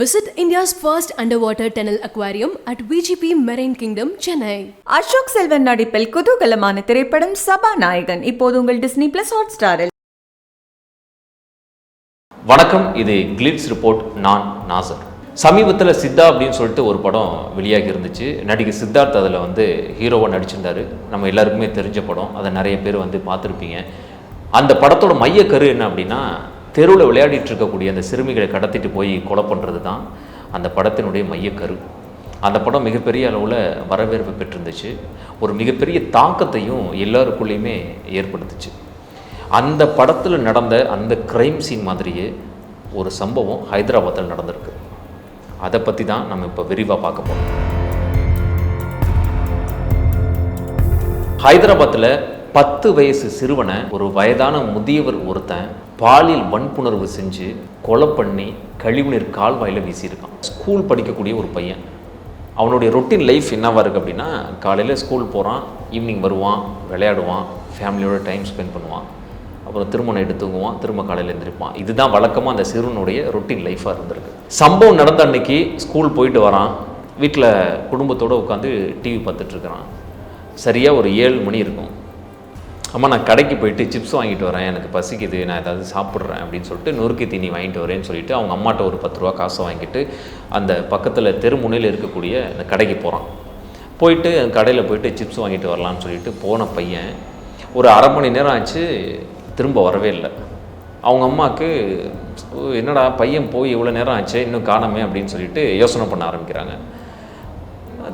Visit India's first underwater tunnel aquarium at VGP Marine Kingdom, Chennai. Ashok Selvan நடிப்பில் குதூகலமான திரைப்படம் சபாநாயகன். இப்போது உங்கள் டிஸ்னி பிளஸ் ஹாட் ஸ்டாரில் வணக்கம் இது கிளிட்ஸ் ரிப்போர்ட் நான் நாசர். சமீபத்தில் சித்தா அப்படின்னு சொல்லிட்டு ஒரு படம் வெளியாகி இருந்துச்சு. நடிகர் சித்தார்த் அதில் வந்து ஹீரோவாக நடிச்சிருந்தாரு. நம்ம எல்லாருக்குமே தெரிஞ்ச படம். அதை நிறைய பேர் வந்து பார்த்துருப்பீங்க. அந்த படத்தோட மையக்கரு என்ன அப்படின்னா தெருவில் விளையாடிட்டு இருக்கக்கூடிய அந்த சிறுமிகளை கடத்திட்டு போய் கொலை பண்ணுறது தான் அந்த படத்தினுடைய மையக்கரு அந்த படம் மிகப்பெரிய அளவில் வரவேற்பு பெற்றிருந்துச்சு. ஒரு மிகப்பெரிய தாக்கத்தையும் எல்லாருக்குள்ளேயுமே ஏற்படுத்துச்சு. அந்த படத்தில் நடந்த அந்த க்ரைம் சீன் மாதிரியே ஒரு சம்பவம் ஹைதராபாத்தில் நடந்திருக்கு. அதை பற்றி தான் நம்ம இப்போ விரிவாக பார்க்க போகிறோம் ஹைதராபாத்தில் பத்து வயசு சிறுவனை ஒரு வயதான முதியவர் ஒருத்தன் பாலியல் வன்புணர்வு செஞ்சு கொலை பண்ணி கழிவுநீர் கால்வாயில் வீசியிருக்கான். ஸ்கூல் படிக்கக்கூடிய ஒரு பையன். அவனுடைய ரொட்டீன் லைஃப் என்னவாக இருக்குது அப்படின்னா காலையில் ஸ்கூல் போகிறான் ஈவினிங் வருவான் விளையாடுவான் ஃபேமிலியோட டைம் ஸ்பெண்ட் பண்ணுவான். அப்புறம் திரும்ப நைட்டு தூங்குவான் திரும்ப காலையில் எழுந்திருப்பான் இதுதான் வழக்கமாக அந்த சிறுவனுடைய ரொட்டீன் லைஃபாக இருந்திருக்கு. சம்பவம் நடந்த அன்னைக்கு ஸ்கூல் போயிட்டு வரான். வீட்டில் குடும்பத்தோடு உட்காந்து டிவி பார்த்துட்ருக்குறான் சரியாக ஒரு ஏழு மணி இருக்கும். அம்மா நான் கடைக்கு போயிட்டு சிப்ஸ் வாங்கிட்டு வரேன் எனக்கு பசிக்குது நான் ஏதாவது சாப்பிட்றேன் அப்படின்னு சொல்லிட்டு நொறுக்கு தீனி வாங்கிட்டு வரேன்னு சொல்லிட்டு அவங்க அம்மாட்ட ஒரு பத்து ரூபா காசை வாங்கிட்டு அந்த பக்கத்தில் தெருமுனையில் இருக்கக்கூடிய அந்த கடைக்கு போகிறான் போயிட்டு அந்த கடையில் போயிட்டு சிப்ஸ் வாங்கிட்டு வரலான்னு சொல்லிட்டு போன பையன் ஒரு அரை மணி நேரம் ஆச்சு திரும்ப வரவே இல்லை. அவங்க அம்மாவுக்கு என்னடா பையன் போய் இவ்வளோ நேரம் ஆச்சு இன்னும் காணாமே அப்படின்னு சொல்லிட்டு யோசனை பண்ண ஆரம்பிக்கிறாங்க.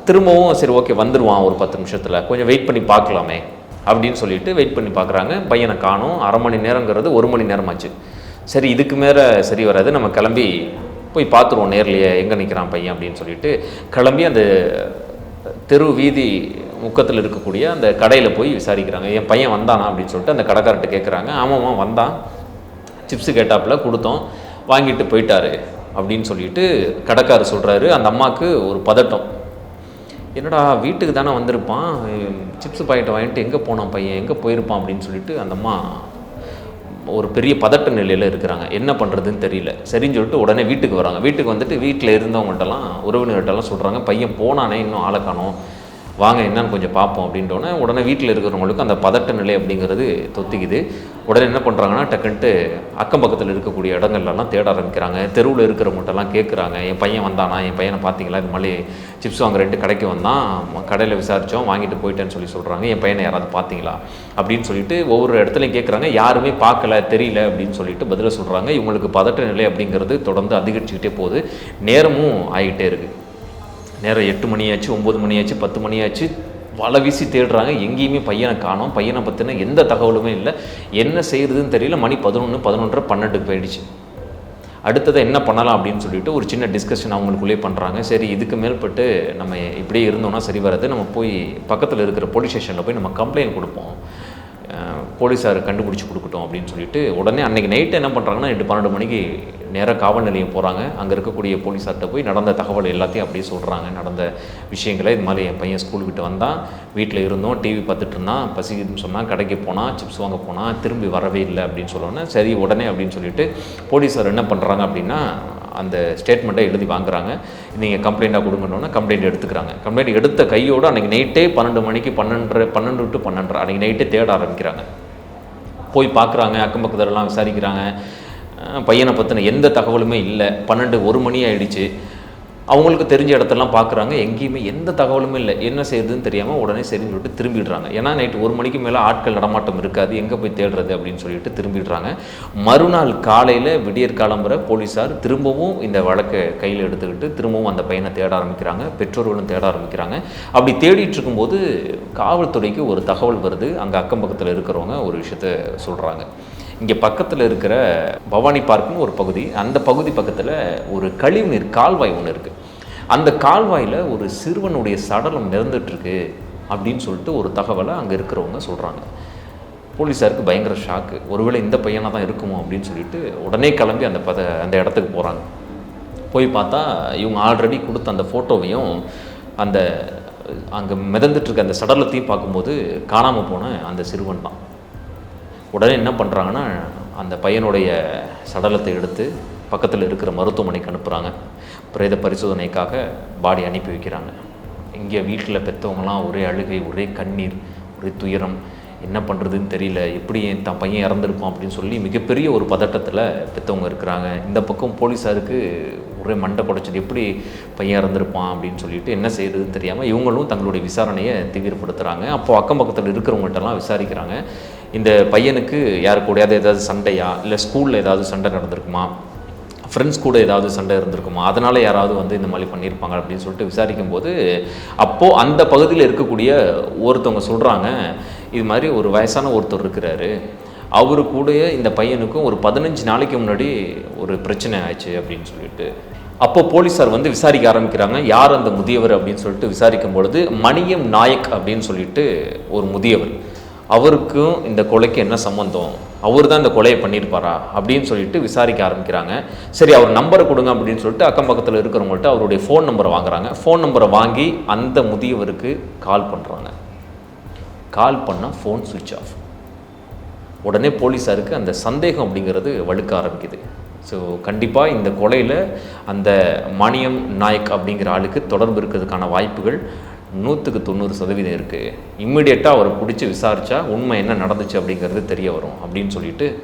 திரும்பவும் சரி ஓகே வந்துடுவான் ஒரு பத்து நிமிஷத்தில். கொஞ்சம் வெயிட் பண்ணி பார்க்கலாமே. அப்படின்னு சொல்லிட்டு வெயிட் பண்ணி பார்க்குறாங்க. பையனை காணும். அரை மணி நேரங்கிறது ஒரு மணி நேரமாச்சு. சரி இதுக்கு மேலே சரி வராது. நம்ம கிளம்பி போய் பார்த்துருவோம். நேர்லையே எங்கே நிற்கிறான் பையன் அப்படின்னு சொல்லிட்டு கிளம்பி அந்த தெரு வீதி முக்கத்தில் இருக்கக்கூடிய அந்த கடையில் போய் விசாரிக்கிறாங்க. என் பையன் வந்தானா அப்படின்னு சொல்லிட்டு அந்த கடைக்காரர்கிட்ட கேட்குறாங்க ஆமாம்மா வந்தான். சிப்ஸு கேட்டாப்புல கொடுத்தோம். வாங்கிட்டு போயிட்டாரு அப்படின்னு சொல்லிட்டு கடைக்காரர் சொல்கிறாரு அந்த அம்மாவுக்கு ஒரு பதட்டம். என்னடா வீட்டுக்கு தானே வந்திருப்பான்? சிப்ஸ் பாக்கெட்டை வாங்கிட்டு எங்கே போனான் பையன்? எங்கே போயிருப்பான் அப்படின்னு சொல்லிட்டு அந்த அம்மா ஒரு பெரிய பதட்ட நிலையில் இருக்கிறாங்க. என்ன பண்ணுறதுன்னு தெரியல. சரின்னு சொல்லிட்டு உடனே வீட்டுக்கு வராங்க. வீட்டுக்கு வந்துட்டு வீட்டில் இருந்தவங்கள்ட்டலாம் உறவினர்கிட்டலாம் சொல்கிறாங்க பையன் போனானே இன்னும் ஆளை காணும். வாங்க என்னன்னு கொஞ்சம் பார்ப்போம் அப்படின்றோன்னே உடனே வீட்டில் இருக்கிறவங்களுக்கு அந்த பதட்ட நிலை அப்படிங்கிறது தொத்திக்குது. உடனே என்ன பண்ணுறாங்கன்னா டக்குன்ட்டு அக்கம் பக்கத்தில் இருக்கக்கூடிய இடங்கள்லாம் தேட ஆரம்பிக்கிறாங்க. தெருவில் இருக்கிறவங்கள்ட்டலாம் கேட்குறாங்க என் பையன் வந்தானா? என் பையனை பார்த்தீங்களா இது மாதிரி சிப்ஸ் வாங்க ரெண்டு கடைக்கு வந்தான். கடையில் விசாரித்தோம் வாங்கிட்டு போயிட்டேன்னு சொல்லி சொல்கிறாங்க என் பையனை யாராவது பார்த்தீங்களா அப்படின்னு சொல்லிட்டு ஒவ்வொரு இடத்துலையும் கேட்குறாங்க யாருமே பார்க்கல தெரியல அப்படின்னு சொல்லிட்டு பதில சொல்கிறாங்க இவங்களுக்கு பதட்ட நிலை அப்படிங்கிறது தொடர்ந்து அதிகரிச்சுக்கிட்டே போகுது. நேரமும் ஆகிட்டே இருக்குது நேரம் எட்டு மணி ஆச்சு ஒம்பது மணி ஆச்சு பத்து மணி ஆச்சு வலை வீசி தேடுறாங்க. எங்கேயுமே பையனை காணோம். பையனை பற்றின எந்த தகவலுமே இல்லை. என்ன செய்கிறதுன்னு தெரியல. மணி பதினொன்று பதினொன்றரை பன்னெண்டுக்கு போயிடுச்சு. அடுத்ததை என்ன பண்ணலாம் அப்படின்னு சொல்லிட்டு ஒரு சின்ன டிஸ்கஷன் அவங்களுக்குள்ளே பண்ணுறாங்க சரி இதுக்கு மேல்பட்டு நம்ம இப்படியே இருந்தோம்னா சரி வராது. நம்ம போய் பக்கத்தில் இருக்கிற போலீஸ் ஸ்டேஷனில் போய் நம்ம கம்ப்ளைண்ட் கொடுப்போம். போலீஸார் கண்டுபிடிச்சி கொடுக்கட்டும் அப்படின்னு சொல்லிட்டு உடனே அன்றைக்கி நைட்டு என்ன பண்ணுறாங்கன்னா எட்டு பன்னெண்டு மணிக்கு நேராக காவல் நிலையம் போகிறாங்க அங்கே இருக்கக்கூடிய போலீஸார்கிட்ட போய் நடந்த தகவல் எல்லாத்தையும் அப்படியே சொல்கிறாங்க நடந்த விஷயங்களை இது மாதிரி என் பையன் ஸ்கூல் விட்டு வந்தான். வீட்டில் இருந்தோம். டிவி பார்த்துட்டு இருந்தான். பசிக்குதுன்னு சொன்னால் கடைக்கு போனால் சிப்ஸ் வாங்க போனால் திரும்பி வரவே இல்லை அப்படின்னு சொல்லோன்னே சரி உடனே அப்படின்னு சொல்லிட்டு போலீஸார் என்ன பண்ணுறாங்க அப்படின்னா அந்த ஸ்டேட்மெண்ட்டை எழுதி வாங்குறாங்க. நீங்கள் கம்ப்ளைண்ட்டாக கொடுங்கன்னொன்னே கம்ப்ளைண்ட் எடுத்துக்கிறாங்க. கம்ப்ளைண்ட் எடுத்த கையோடு அன்றைக்கி நைட்டே பன்னெண்டு மணிக்கு பன்னெண்டரை பன்னெண்டு டு பன்னெண்டரை அன்றைக்கி நைட்டே தேட ஆரம்பிக்கிறாங்க. போய் பார்க்குறாங்க அக்கம் பக்கத்துலலாம் விசாரிக்கிறாங்க. பையனை பற்றின எந்த தகவலுமே இல்லை. பன்னெண்டு ஒரு மணி ஆயிடுச்சு. அவங்களுக்கு தெரிஞ்ச இடத்தெல்லாம் பார்க்குறாங்க. எங்கேயுமே எந்த தகவலுமே இல்லை. என்ன செய்யுதுன்னு தெரியாமல் உடனே சரின்னு சொல்லிட்டு திரும்பிடுறாங்க. ஏன்னா நைட்டு ஒரு மணிக்கு மேலே ஆட்கள் நடமாட்டம் இருக்காது. எங்கே போய் தேடுறது அப்படின்னு சொல்லிட்டு திரும்பிடுறாங்க. மறுநாள் காலையில் விடியற் காலம்புற போலீஸார் திரும்பவும் இந்த வழக்கை கையில் எடுத்துக்கிட்டு திரும்பவும் அந்த பையனை தேட ஆரம்பிக்கிறாங்க. பெற்றோர்களும் தேட ஆரம்பிக்கிறாங்க. அப்படி தேடிட்டு இருக்கும்போது காவல்துறைக்கு ஒரு தகவல் வருது. அங்கே அக்கம் பக்கத்தில் இருக்கிறவங்க ஒரு விஷயத்த சொல்கிறாங்க இங்கே பக்கத்தில் இருக்கிற பவானி பார்க்னு ஒரு பகுதி. அந்த பகுதி பக்கத்தில் ஒரு கழிவுநீர் கால்வாய் ஒன்று இருக்குது அந்த கால்வாயில் ஒரு சிறுவனுடைய சடலம் நிறந்துட்டுருக்கு அப்படின்னு சொல்லிட்டு ஒரு தகவலை அங்கே இருக்கிறவங்க சொல்கிறாங்க போலீஸாருக்கு பயங்கர ஷாக்கு. ஒருவேளை இந்த பையனாக தான் இருக்குமோ அப்படின்னு சொல்லிட்டு உடனே கிளம்பி அந்த பத அந்த இடத்துக்கு போகிறாங்க போய் பார்த்தா இவங்க ஆல்ரெடி கொடுத்த அந்த ஃபோட்டோவையும் அந்த அங்கே மிதந்துட்டுருக்க அந்த சடலத்தையும் பார்க்கும்போது காணாமல் போன அந்த சிறுவன் தான். உடனே என்ன பண்ணுறாங்கன்னா அந்த பையனுடைய சடலத்தை எடுத்து பக்கத்தில் இருக்கிற மருத்துவமனைக்கு அனுப்புகிறாங்க பிரேத பரிசோதனைக்காக பாடி அனுப்பி வைக்கிறாங்க. இங்கே வீட்டில் பெற்றவங்களாம் ஒரே அழுகை ஒரே கண்ணீர் ஒரே துயரம். என்ன பண்ணுறதுன்னு தெரியல. எப்படி என் தான் பையன் இறந்துருப்பான் அப்படின்னு சொல்லி மிகப்பெரிய ஒரு பதட்டத்தில் பெற்றவங்க இருக்கிறாங்க. இந்த பக்கம் போலீஸாருக்கு ஒரே மண்டை குடைச்சது எப்படி பையன் இறந்துருப்பான் அப்படின்னு சொல்லிட்டு என்ன செய்யறதுன்னு தெரியாமல் இவங்களும் தங்களுடைய விசாரணையை தீவிரப்படுத்துகிறாங்க அப்போ அக்கம் பக்கத்தில் இருக்கிறவங்கள்ட்டலாம் விசாரிக்கிறாங்க. இந்த பையனுக்கு யாரு கூடயாவது ஏதாவது சண்டையா? இல்லை ஸ்கூலில் ஏதாவது சண்டை நடந்திருக்குமா? ஃப்ரெண்ட்ஸ் கூட ஏதாவது சண்டை இருந்திருக்குமா அதனால் யாராவது வந்து இந்த மாதிரி பண்ணியிருப்பாங்க அப்படின்னு சொல்லிட்டு விசாரிக்கும் போது அப்போது அந்த பகுதியில் இருக்கக்கூடிய ஒருத்தவங்க சொல்கிறாங்க இது மாதிரி ஒரு வயசான ஒருத்தர் இருக்கிறாரு. அவரு கூடயே இந்த பையனுக்கும் ஒரு பதினஞ்சு நாளைக்கு முன்னாடி ஒரு பிரச்சனை ஆச்சு அப்படின்னு சொல்லிட்டு. அப்போ போலீஸார் வந்து விசாரிக்க ஆரம்பிக்கிறாங்க யார் அந்த முதியவர் அப்படின்னு சொல்லிட்டு விசாரிக்கும் பொழுது மணியம் நாயக் அப்படின்னு சொல்லிட்டு ஒரு முதியவர். அவருக்கும் இந்த கொலைக்கு என்ன சம்மந்தம் அவர் தான் இந்த கொலையை பண்ணியிருப்பாரா அப்படின்னு சொல்லிட்டு விசாரிக்க ஆரம்பிக்கிறாங்க. சரி அவர் நம்பரை கொடுங்க அப்படின்னு சொல்லிட்டு அக்கம் பக்கத்தில் இருக்கிறவங்கள்ட்ட அவருடைய ஃபோன் நம்பரை வாங்குறாங்க. ஃபோன் நம்பரை வாங்கி அந்த முதியவருக்கு கால் பண்ணுறாங்க கால் பண்ணால் ஃபோன் சுவிட்ச் ஆஃப் உடனே போலீஸாருக்கு அந்த சந்தேகம் அப்படிங்கிறது வலுக்க ஆரம்பிக்குது. ஸோ கண்டிப்பாக இந்த கொலையில் அந்த மணியம் நாயக் அப்படிங்கிற ஆளுக்கு தொடர்பு இருக்கிறதுக்கான வாய்ப்புகள் நூற்றுக்கு தொண்ணூறு சதவீதம் இருக்குது இம்மிடியட்டாக அவரை பிடிச்சி விசாரித்தா உண்மை என்ன நடந்துச்சு அப்படிங்கிறது தெரிய வரும் அப்படின்னு சொல்லிட்டு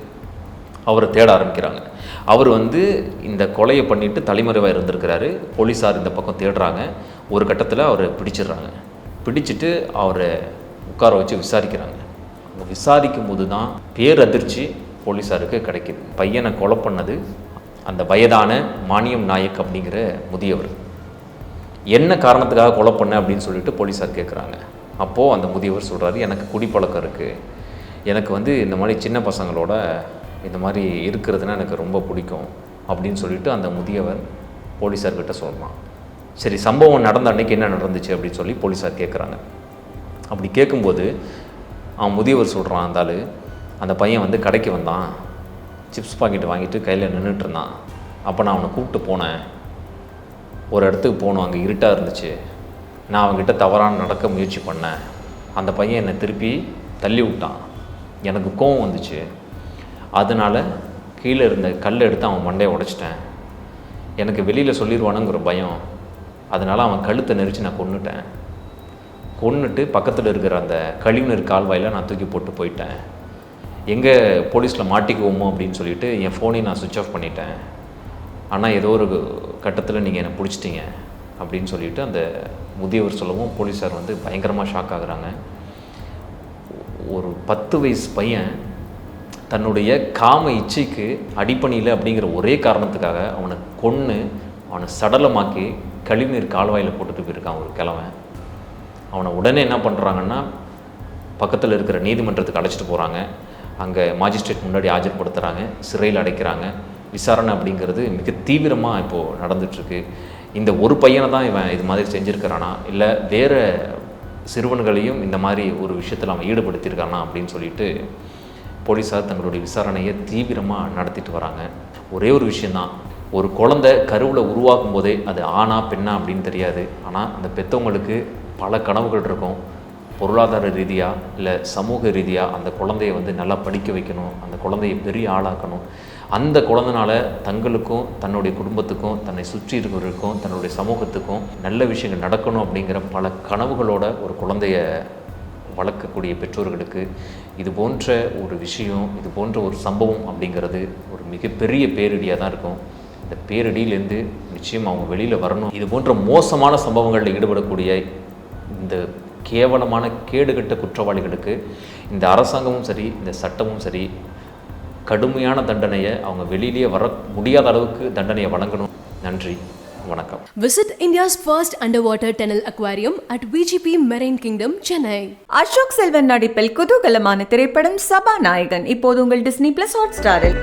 அவரை தேட ஆரம்பிக்கிறாங்க. அவர் வந்து இந்த கொலையை பண்ணிவிட்டு தலைமறைவாக இருந்திருக்கிறாரு. போலீஸார் இந்த பக்கம் தேடுறாங்க. ஒரு கட்டத்தில் அவரை பிடிச்சிடுறாங்க. பிடிச்சிட்டு அவரை உட்கார வச்சு விசாரிக்கிறாங்க. விசாரிக்கும் போது தான் பேரதிர்ச்சி போலீஸாருக்கு கிடைக்கிது. பையனை கொலை பண்ணது அந்த வயதான மானியம் நாயக் அப்படிங்கிற முதியவர். என்ன காரணத்துக்காக கொலை பண்ண அப்படின்னு சொல்லிட்டு போலீஸார் கேட்குறாங்க அப்போது அந்த முதியவர் சொல்கிறாரு எனக்கு குடிப்பழக்கம் இருக்குது எனக்கு வந்து இந்த மாதிரி சின்ன பசங்களோட இந்த மாதிரி இருக்கிறதுனா எனக்கு ரொம்ப பிடிக்கும். அப்படின்னு சொல்லிட்டு அந்த முதியவர் போலீஸார்கிட்ட சொல்கிறான் சரி சம்பவம் நடந்த அன்னைக்கு என்ன நடந்துச்சு அப்படின்னு சொல்லி போலீஸார் கேட்குறாங்க அப்படி கேட்கும்போது அவன் முதியவர் சொல்கிறான் அந்த அந்த பையன் வந்து கடைக்கு வந்தான். சிப்ஸ் பாக்கெட் வாங்கிட்டு கையில் நின்றுட்டு இருந்தான். அப்போ நான் அவனை கூப்பிட்டு போனேன். ஒரு இடத்துக்கு போகணும். அங்கே இருட்டாக இருந்துச்சு. நான் அவங்ககிட்ட தவறான நடக்க முயற்சி பண்ணேன். அந்த பையன் என்னை திருப்பி தள்ளி விட்டான். எனக்கு கோவம் வந்துச்சு. அதனால் கீழே இருந்த கல் எடுத்து அவன் மண்டையை உடைச்சிட்டேன். எனக்கு வெளியில் சொல்லிடுவானுங்கிற பயம். அதனால் அவன் கழுத்தை நெரிச்சு நான் கொன்னுட்டேன். கொன்னுட்டு பக்கத்தில் இருக்கிற அந்த கழிவுநீர் கால்வாயில் நான் தூக்கி போட்டு போயிட்டேன். எங்கே போலீஸில் மாட்டிக்குவோமோ அப்படின்னு சொல்லிட்டு என் ஃபோனையும் நான் சுவிட்ச் ஆஃப் பண்ணிட்டேன். ஆனால் ஏதோ ஒரு கட்டத்தில் நீங்கள் என்னை பிடிச்சிட்டிங்க அப்படின்னு சொல்லிட்டு அந்த முதியவர் சொல்லவும் போலீஸார் வந்து பயங்கரமாக ஷாக் ஆகுறாங்க. ஒரு பத்து வயசு பையன் தன்னுடைய காம இச்சைக்கு அடிப்பணியில் அப்படிங்கிற ஒரே காரணத்துக்காக அவனை கொன்று அவனை சடலமாக்கி கழிவுநீர் கால்வாயில் போட்டுட்டு போயிருக்கான் ஒரு கிழவன். அவனை உடனே என்ன பண்ணுறாங்கன்னா பக்கத்தில் இருக்கிற நீதிமன்றத்துக்கு அழைச்சிட்டு போகிறாங்க அங்கே மாஜிஸ்ட்ரேட் முன்னாடி ஆஜர்படுத்துகிறாங்க சிறையில் அடைக்கிறாங்க. விசாரணை அப்படிங்கிறது மிக தீவிரமாக இப்போது நடந்துட்டுருக்கு. இந்த ஒரு பையனை தான் இவன் இது மாதிரி செஞ்சுருக்கிறானா? இல்லை வேறு சிறுவன்களையும் இந்த மாதிரி ஒரு விஷயத்தில் அவன் ஈடுபடுத்தியிருக்கானா அப்படின்னு சொல்லிட்டு போலீஸார் தங்களுடைய விசாரணையை தீவிரமாக நடத்திட்டு வராங்க. ஒரே ஒரு விஷயந்தான் ஒரு குழந்தை கருவில் உருவாக்கும் போதே அது ஆணா பெண்ணா அப்படின்னு தெரியாது. ஆனால் அந்த பெற்றவங்களுக்கு பல கனவுகள் இருக்கும். பொருளாதார ரீதியாக இல்லை சமூக ரீதியாக அந்த குழந்தைய வந்து நல்லா படிக்க வைக்கணும் அந்த குழந்தைய பெரிய ஆளாக்கணும். அந்த குழந்தனால தங்களுக்கும் தன்னுடைய குடும்பத்துக்கும் தன்னை சுற்றி இருக்கிறவருக்கும் தன்னுடைய சமூகத்துக்கும் நல்ல விஷயங்கள் நடக்கணும் அப்படிங்கிற பல கனவுகளோட ஒரு குழந்தைய வளர்க்கக்கூடிய பெற்றோர்களுக்கு இது போன்ற ஒரு விஷயம் இது போன்ற ஒரு சம்பவம் அப்படிங்கிறது ஒரு மிகப்பெரிய பேரிடியாக தான் இருக்கும். இந்த பேரிடியிலேருந்து நிச்சயம் அவங்க வெளியில் வரணும். இது போன்ற மோசமான சம்பவங்களில் ஈடுபடக்கூடிய இந்த கேவலமான கேடுகட்ட குற்றவாளிகளுக்கு இந்த அரசாங்கமும் சரி இந்த சட்டமும் சரி கடுமையான தண்டனையை அவங்க வெளியிலேயே வர முடியாத அளவுக்கு தண்டனையை வழங்கணும். நன்றி. வணக்கம். Visit India's first underwater tunnel aquarium at VGP Marine Kingdom, Chennai. Ashok Selvan நடிப்பில் குதூகலமான திரைப்படம் சபாநாயகன். இப்போது உங்கள் டிஸ்னி பிளஸ் ஹாட் ஸ்டாரில்